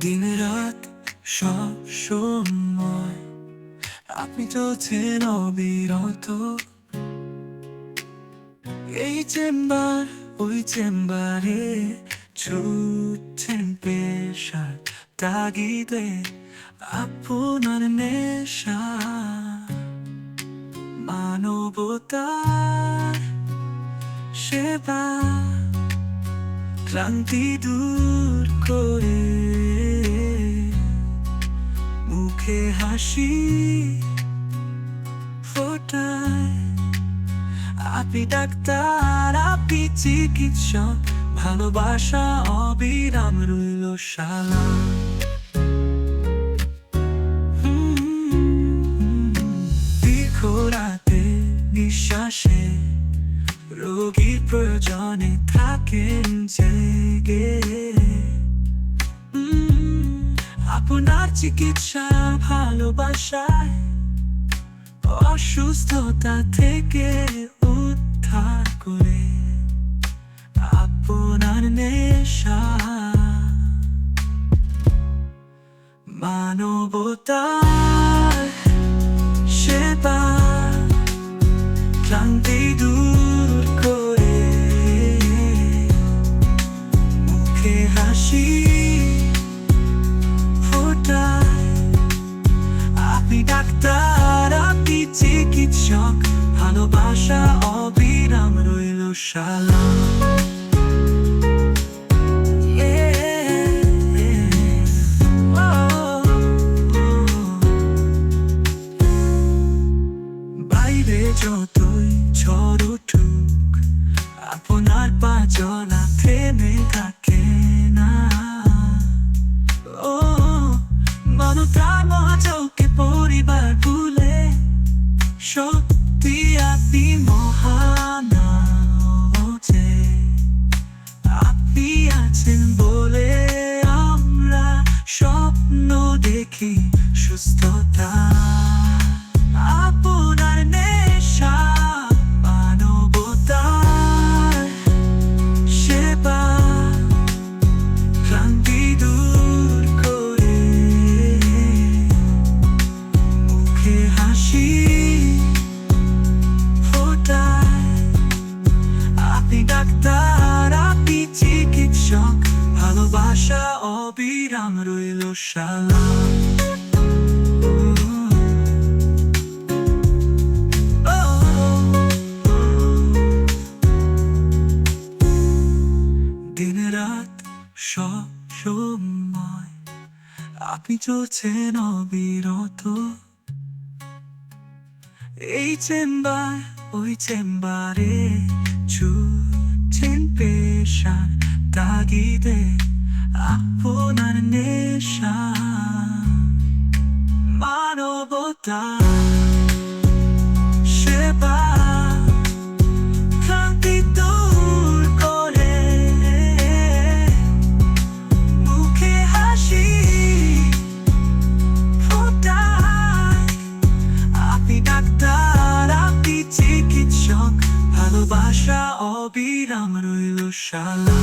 দিন রাত সব সময়। আপনি চলছেন অবিরত। এই চেম্বার, ওই চেম্বারে ছুটছেন পেশার তাগিদে আপনার নেশা। মানবতার সেবা ক্লান্তি দূর করে মুখে হাসি ফোটায়। আপনি ডাক্তার আপনি চিকিৎসক, ভালোবাসা অবিরাম রইল শালা। দীর্ঘ রাতে নিঃশ্বাসে রোগীর প্রয়োজনে থাকেন জেগে। চিকিৎসা ভালোবাসায় অসুস্থতা থেকে উদ্ধার করে আপনার নেশা। মানবতার আপনি ডাক্তার আপনি চিকিৎসক, ভালোবাসা অবিরাম রইল শালা। বাইরে যতই ঝড় উঠুক, আপনার পা চলা থেমে থাকে চিকিৎসক ভালোবাসা, অবিরাম রইল শালা দিন রাত সব সময় আপনি চলছেন অবিরত। এই চেম্বার, ওই চেম্বারে ছুটছেন পেশার তাগিদে আপনার নেশা মানবতা ভালোবাসা অবিরাম রইল শালা